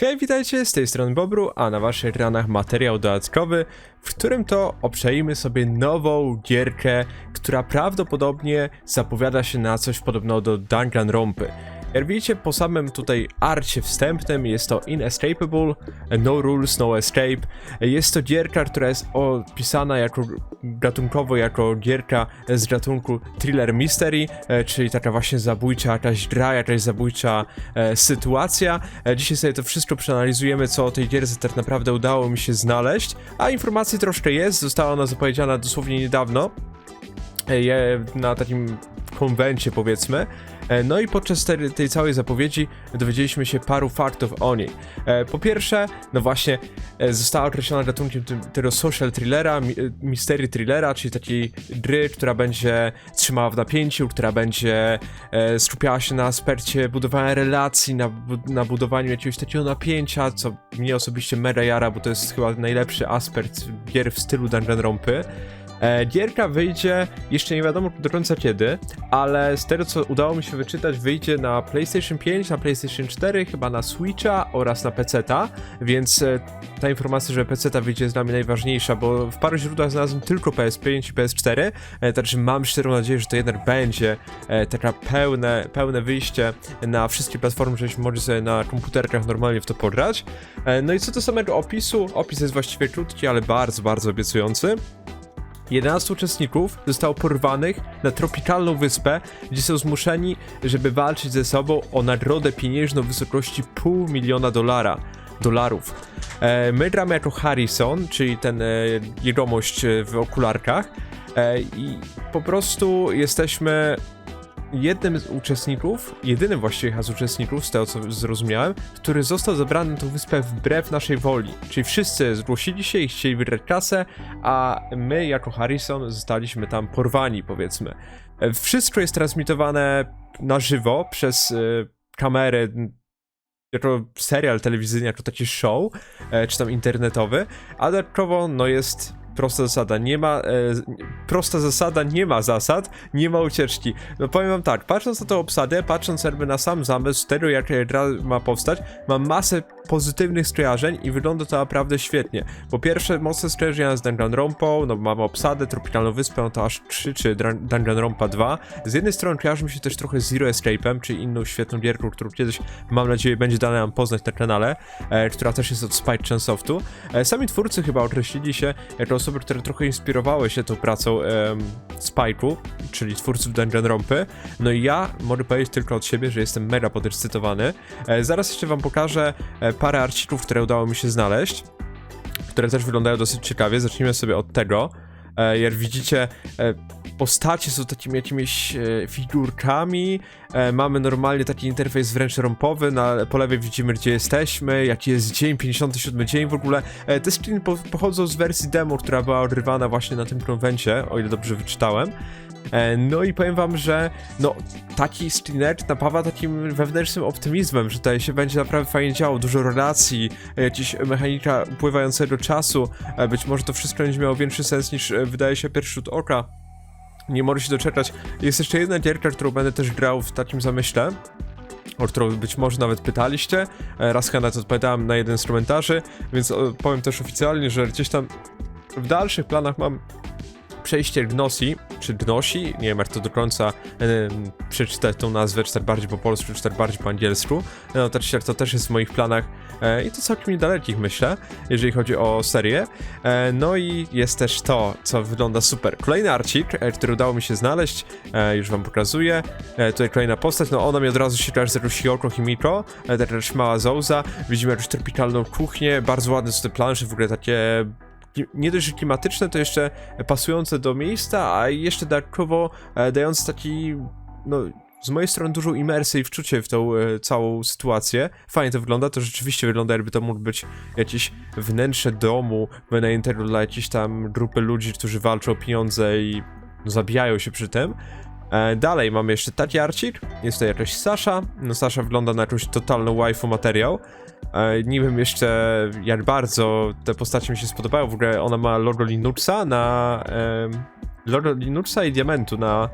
Hej, witajcie, z tej strony Bobru, a na waszych ranach materiał dodatkowy, w którym to obczajmy sobie nową gierkę, która prawdopodobnie zapowiada się na coś podobnego do Danganronpy. Jak widzicie po samym tutaj arcie wstępnym jest to Inescapable, No Rules, No Escape. Jest to gierka, która jest opisana jako gatunkowo jako gierka z gatunku thriller mystery, e, czyli taka właśnie zabójcza jakaś gra, jakaś zabójcza e, sytuacja. E, dzisiaj sobie to wszystko przeanalizujemy, co o tej gierce tak naprawdę udało mi się znaleźć, a informacji troszkę jest, została ona zapowiedziana dosłownie niedawno e, na takim konwencie powiedzmy. E, No i podczas tej, tej całej zapowiedzi dowiedzieliśmy się paru faktów o niej. E, Po pierwsze, no właśnie, e, została określona gatunkiem tego social thrillera, mystery thrillera, czyli takiej gry, która będzie trzymała w napięciu, która będzie skupiała się na aspekcie budowania relacji, na, na budowaniu jakiegoś takiego napięcia, co mnie osobiście mega jara, bo to jest chyba najlepszy aspekt gier w stylu Danganronpy. E, Gierka wyjdzie jeszcze nie wiadomo do końca kiedy, ale z tego co udało mi się wyczytać, wyjdzie na PlayStation 5, na PlayStation 4, chyba na Switcha oraz na PC-ta, więc e, ta informacja, że PC-ta wyjdzie jest dla mnie najważniejsza, bo w paru źródłach znalazłem tylko PS5 i PS4, e, także mam szczerą nadzieję, że to jednak będzie e, taka pełne, pełne wyjście na wszystkie platformy, żebyśmy mogli sobie na komputerkach normalnie w to pograć. E, No i co do samego opisu, opis jest właściwie krótki, ale bardzo, bardzo obiecujący. 11 uczestników zostało porwanych na tropikalną wyspę, gdzie są zmuszeni, żeby walczyć ze sobą o nagrodę pieniężną w wysokości pół miliona dolara, dolarów. E, my gramy jako Harrison, czyli ten e, jegomość e, w okularkach e, i po prostu jesteśmy jednym z uczestników, jedynym właściwie z uczestników, z tego co zrozumiałem, który został zabrany na tą wyspę wbrew naszej woli. Czyli wszyscy zgłosili się i chcieli wygrać kasę, a my jako Harrison zostaliśmy tam porwani, powiedzmy. Wszystko jest transmitowane na żywo przez e, kamerę jako serial telewizyjny, jako taki show, e, czy tam internetowy, a dodatkowo no jest prosta zasada, nie ma, e, prosta zasada, nie ma zasad, nie ma ucieczki. No powiem wam tak, patrząc na tą obsadę, patrząc jakby na sam zamysł tego, jak gra ma powstać, mam masę pozytywnych skojarzeń i wygląda to naprawdę świetnie. Po pierwsze, mocne skojarzenia z Danganronpą, no mamy obsadę, Tropikalną Wyspę, no to aż krzyczy Dra- Danganronpa 2. Z jednej strony kojarzy mi się też trochę z Zero Escape'em, czyli inną świetną gierką, którą kiedyś, mam nadzieję, będzie dane nam poznać na kanale, e, która też jest od Spike Chunsoft'u. E, sami twórcy chyba określili się jako osoby, które trochę inspirowały się tą pracą em, Spike'u, czyli twórców Danganronpy. No i ja mogę powiedzieć tylko od siebie, że jestem mega podekscytowany. E, zaraz jeszcze wam pokażę e, parę arcików, które udało mi się znaleźć, które też wyglądają dosyć ciekawie. Zacznijmy sobie od tego. E, jak widzicie, e, postacie są takimi jakimiś e, figurkami. Mamy normalnie taki interfejs wręcz rompowy. Na, po lewej widzimy, gdzie jesteśmy, jaki jest dzień, 57 dzień w ogóle. Te screeny po, pochodzą z wersji demo, która była odrywana właśnie na tym konwencie, o ile dobrze wyczytałem. E, No i powiem wam, że no taki screener napawa takim wewnętrznym optymizmem, że tutaj się będzie naprawdę fajnie działo, dużo relacji, e, jakieś mechanika upływającego czasu, e, być może to wszystko będzie miało większy sens niż wydaje się pierwszy rzut oka. Nie mogę się doczekać. Jest jeszcze jedna gierka, którą będę też grał w takim zamyśle, o którą być może nawet pytaliście. Raz chyba odpowiadałem na jeden z komentarzy, więc powiem też oficjalnie, że gdzieś tam w dalszych planach mam przejście Gnosi, czy Gnosi, nie wiem jak to do końca em, przeczytać tą nazwę, czytać bardziej po polsku, czytać bardziej po angielsku. No to, to też jest w moich planach e, i to całkiem niedalekich myślę, jeżeli chodzi o serię. E, no i jest też to, co wygląda super. Kolejny arcik, e, który udało mi się znaleźć, e, już wam pokazuję. E, tutaj kolejna postać, no ona mi od razu się kojarzy z jakąś Hiyoko Himiko, e, też mała Zouza. Widzimy jakąś tropikalną kuchnię, bardzo ładne są te plansze, w ogóle takie nie dość, klimatyczne, to jeszcze pasujące do miejsca, a jeszcze dodatkowo e, dające taki, no, z mojej strony dużą imersję i wczucie w tą e, całą sytuację. Fajnie to wygląda, to rzeczywiście wygląda jakby to mógł być jakieś wnętrze domu wynajętego dla jakiejś tam grupy ludzi, którzy walczą o pieniądze i no, zabijają się przy tym. E, dalej mamy jeszcze taki arcik, jest tutaj jakaś Sasha, no Sasha wygląda na jakąś totalną waifu materiał. E, nie wiem jeszcze jak bardzo te postacie mi się spodobają, w ogóle ona ma logo Linuxa na Lorda Linuxa i Diamentu na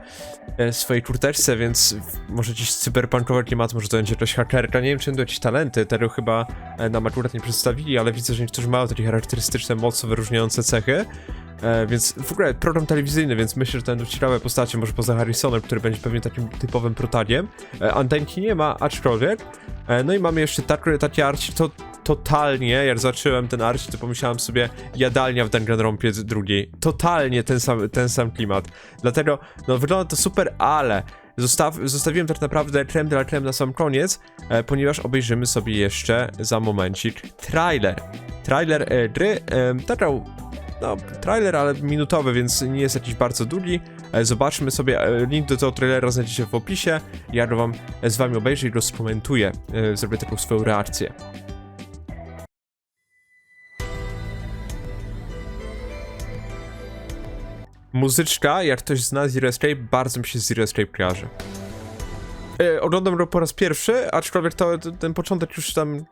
e, swojej kurteczce, więc może jakiś cyberpunkowy klimat, może to będzie jakaś hakerka, nie wiem czy będą jakieś talenty, tego chyba nam akurat nie przedstawili, ale widzę, że niektórzy mają takie charakterystyczne, mocno wyróżniające cechy. E, więc w ogóle program telewizyjny, więc myślę, że to będą ciekawe postacie, może poza Harrisonem, który będzie pewnie takim typowym protagiem. E, antenki nie ma, aczkolwiek. E, no i mamy jeszcze taki, taki arci, to totalnie, jak zobaczyłem ten arci, to pomyślałem sobie jadalnia w Danganronpie drugiej. Totalnie ten sam, ten sam klimat. Dlatego, no wygląda to super, ale zostaw, zostawiłem tak naprawdę creme de la creme na sam koniec, e, ponieważ obejrzymy sobie jeszcze za momencik trailer. Trailer e, gry, e, taka no, trailer, ale minutowy, więc nie jest jakiś bardzo długi. E, Zobaczmy sobie, e, link do tego trailera znajdziecie w opisie. Ja go wam e, z wami obejrzę i go skomentuję. Zrobię taką swoją reakcję. Muzyczka, jak ktoś zna Zero Escape, bardzo mi się Zero Escape kojarzy. Oglądam go po raz pierwszy, aczkolwiek to, ten początek już tam...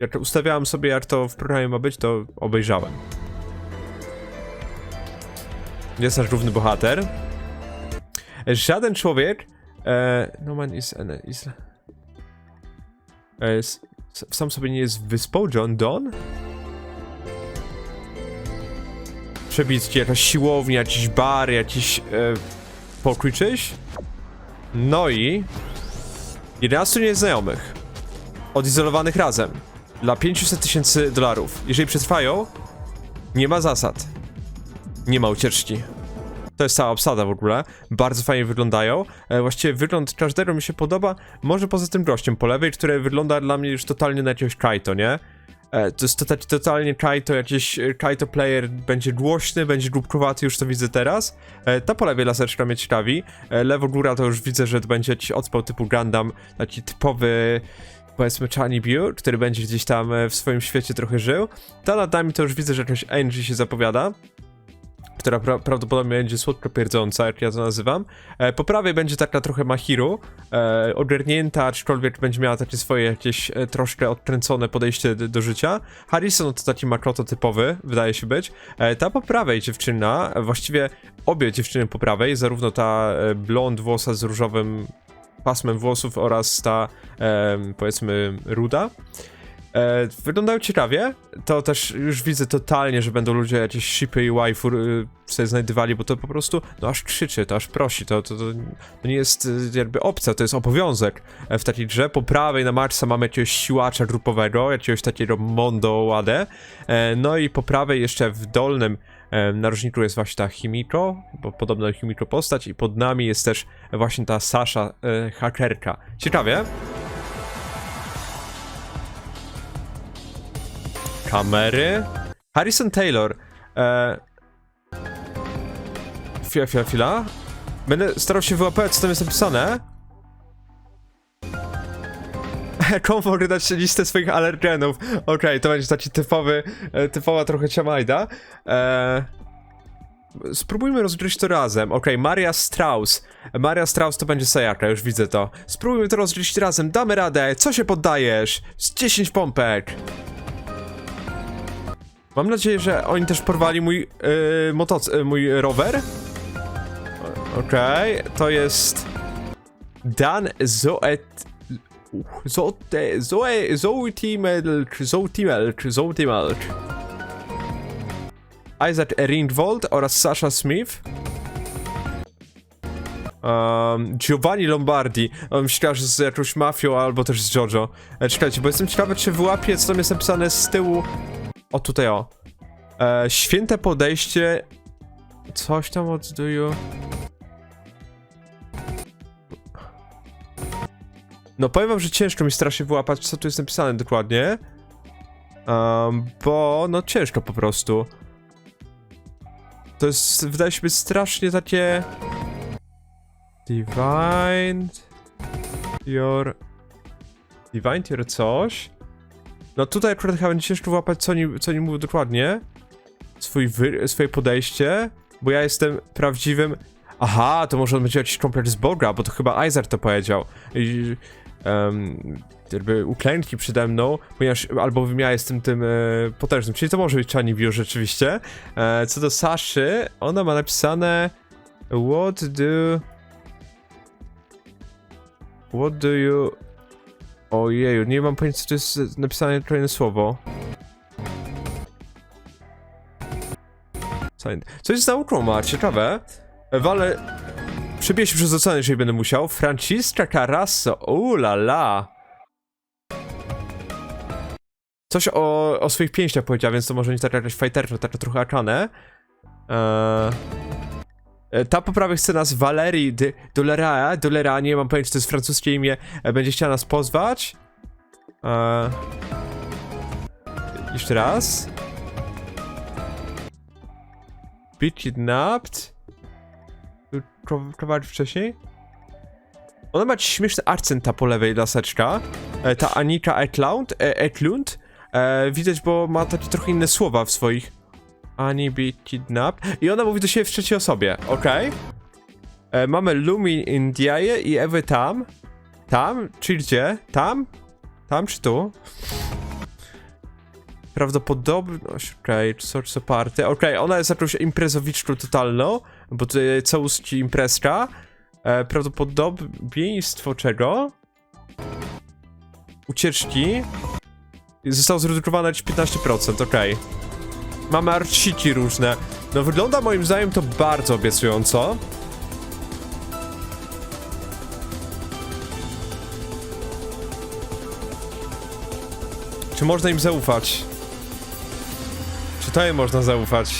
Jak ustawiałem sobie, jak to w programie ma być, to obejrzałem. Jest nasz główny bohater. Żaden człowiek. E, no man is is, e, s- s- sam sobie nie jest wyspą, John Don? Przebitki, jakaś siłownia, jakiś bar, jakiś e, pokój czyś? No i 11 nieznajomych odizolowanych razem dla 500 tysięcy dolarów. Jeżeli przetrwają, nie ma zasad. Nie ma ucieczki. To jest cała obsada w ogóle. Bardzo fajnie wyglądają. E, właściwie wygląd każdego mi się podoba. Może poza tym gościem po lewej, który wygląda dla mnie już totalnie na jakiegoś Kaito, nie? E, to jest to, totalnie Kaito, jakiś e, Kaito player będzie głośny, będzie głupkowaty, już to widzę teraz. E, ta po lewej laseczka mnie ciekawi. E, lewo góra to już widzę, że to będzie jakiś odpał typu Gundam, taki typowy powiedzmy Chani Biu, który będzie gdzieś tam e, w swoim świecie trochę żył. Ta nad nami to już widzę, że jakaś Angie się zapowiada która pra prawdopodobnie będzie słodko pierdząca, jak ja to nazywam. E, po prawej będzie taka trochę Mahiru, e, ogarnięta, aczkolwiek będzie miała takie swoje jakieś e, troszkę odkręcone podejście do, do życia. Harrison to taki makoto typowy, wydaje się być. E, ta po prawej dziewczyna, e, właściwie obie dziewczyny po prawej, zarówno ta e, blond włosa z różowym pasmem włosów oraz ta, e, powiedzmy, ruda. E, wyglądają ciekawie. To też już widzę totalnie, że będą ludzie jakieś shipy i waifu y, sobie znajdywali, bo to po prostu, no aż krzyczy, to aż prosi, to, to, to, to nie jest y, jakby opcja, to jest obowiązek e, w takiej grze. Po prawej na Marsa mamy jakiegoś siłacza grupowego, jakiegoś takiego Mondo Ładę, e, no i po prawej jeszcze w dolnym e, narożniku jest właśnie ta Himiko, bo podobno Himiko postać i pod nami jest też właśnie ta Sasha, e, hakerka. Ciekawie. Kamery. Harrison Taylor. E... Chwila, chwila. Będę starał się wyłapać, co tam jest napisane. Komfort dać listę swoich alergenów. Okej, to będzie taki typowy, e, typowa trochę ciamajda. E... Spróbujmy rozgryźć to razem. Okej, Maria Strauss. Maria Strauss to będzie Sayaka, już widzę to. Spróbujmy to rozgryźć razem, damy radę. Co się poddajesz? Z 10 pompek. Mam nadzieję, że oni też porwali mój yy, motoc... Yy, mój rower. Okej, to jest... Dan Zoet... Zote... Zoe... Zoetimelk... Zoetimelk... Zoetimelk. Isaac Ringwald oraz Sasha Smith. Um, Giovanni Lombardi. Um, myślałem, z jakąś mafią albo też z JoJo. E, czekajcie, bo jestem ciekawy, czy wyłapię, co tam jest napisane z tyłu. O, tutaj o. E, święte podejście. Coś tam od do you. No powiem wam, że ciężko mi strasznie wyłapać, co tu jest napisane dokładnie. Um, bo, no ciężko po prostu. To jest, wydaje się być strasznie takie... Divine... Your... Divine your coś? No tutaj akurat chyba będzie ciężko wyłapać, co oni, co oni mówią dokładnie. Swój wy, swoje podejście, bo ja jestem prawdziwym... Aha, to może on będzie jakiś komplet z Boga, bo to chyba Isaac to powiedział. I, um, jakby uklęknij przede mną, ponieważ albowiem ja jestem tym e, potężnym, czyli to może być Chani View rzeczywiście. E, co do Saszy, ona ma napisane What do... What do you... Ojeju, nie mam pojęcia, co to jest napisane kolejne słowo. Coś z nauką ma, ciekawe. Wale... Przebiję się przez ocean, jeżeli będę musiał. Francisca Carasso, ula la. Coś o, o swoich pięściach powiedziała, więc to może nie taka jakaś fighterka, taka trochę akane. Eee... E, Ta poprawy chce nas Valerii de Dolera, Dolera, nie mam pojęcia, czy to jest francuskie imię, e, będzie chciała nas pozwać. E... Jeszcze raz. Be kidnapped. Pro- Prowadzić wcześniej? Ona ma śmieszny akcent ta po lewej laseczka. E, ta Anika Eklund, e, Eklund. E, widać, bo ma takie trochę inne słowa w swoich. Ani be kidnapped. I ona mówi do siebie w trzeciej osobie, okej? E, mamy Lumi Indiaje i Ewy tam. Tam? Czy gdzie? Tam? Tam czy tu? Prawdopodobność, okej, okay, source party. Okej, ona jest jakąś imprezowiczką totalną, bo jest całuski imprezka. E, prawdopodobieństwo czego? Ucieczki. Zostało zredukowane na 15%, okej. Mamy arciki różne. No wygląda moim zdaniem to bardzo obiecująco. Czy można im zaufać? Czy to im można zaufać?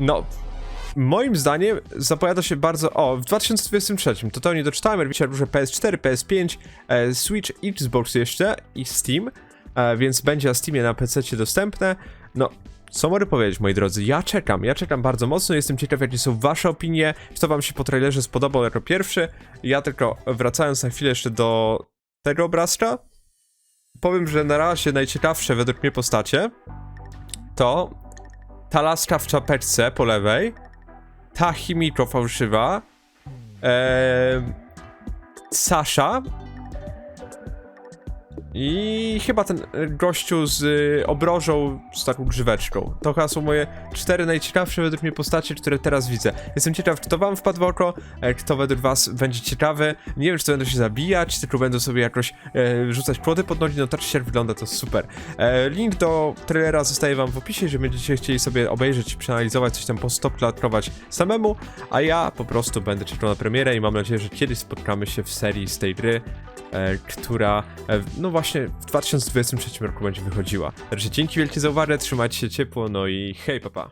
No, moim zdaniem zapowiada się bardzo. O, w 2023 to to nie doczytałem, wiecie, że PS4, PS5, e, Switch, Xbox jeszcze i Steam, więc będzie na Steamie na PC dostępne. No, co mogę powiedzieć, moi drodzy? Ja czekam, ja czekam bardzo mocno. Jestem ciekaw, jakie są Wasze opinie. To Wam się po trailerze spodobał jako pierwszy? Ja tylko wracając na chwilę jeszcze do tego obrazka, powiem, że na razie najciekawsze według mnie postacie to ta laska w czapeczce po lewej, ta chimiko fałszywa, eee, Sasha i chyba ten e, gościu z y, obrożą z taką grzyweczką. To chyba są moje cztery najciekawsze według mnie postacie, które teraz widzę. Jestem ciekaw, czy to wam wpadł w oko, e, kto według was będzie ciekawy. Nie wiem, czy to będą się zabijać, tylko będą sobie jakoś e, rzucać płody pod nogi, no tak się wygląda to super. E, link do trailera zostaje wam w opisie, jeżeli będziecie chcieli sobie obejrzeć, przeanalizować, coś tam postopklatkować samemu, a ja po prostu będę czekał na premierę i mam nadzieję, że kiedyś spotkamy się w serii z tej gry, która e, no właśnie w 2023 roku będzie wychodziła. Także dzięki wielkie za uwagę, trzymajcie się ciepło, no i hej papa.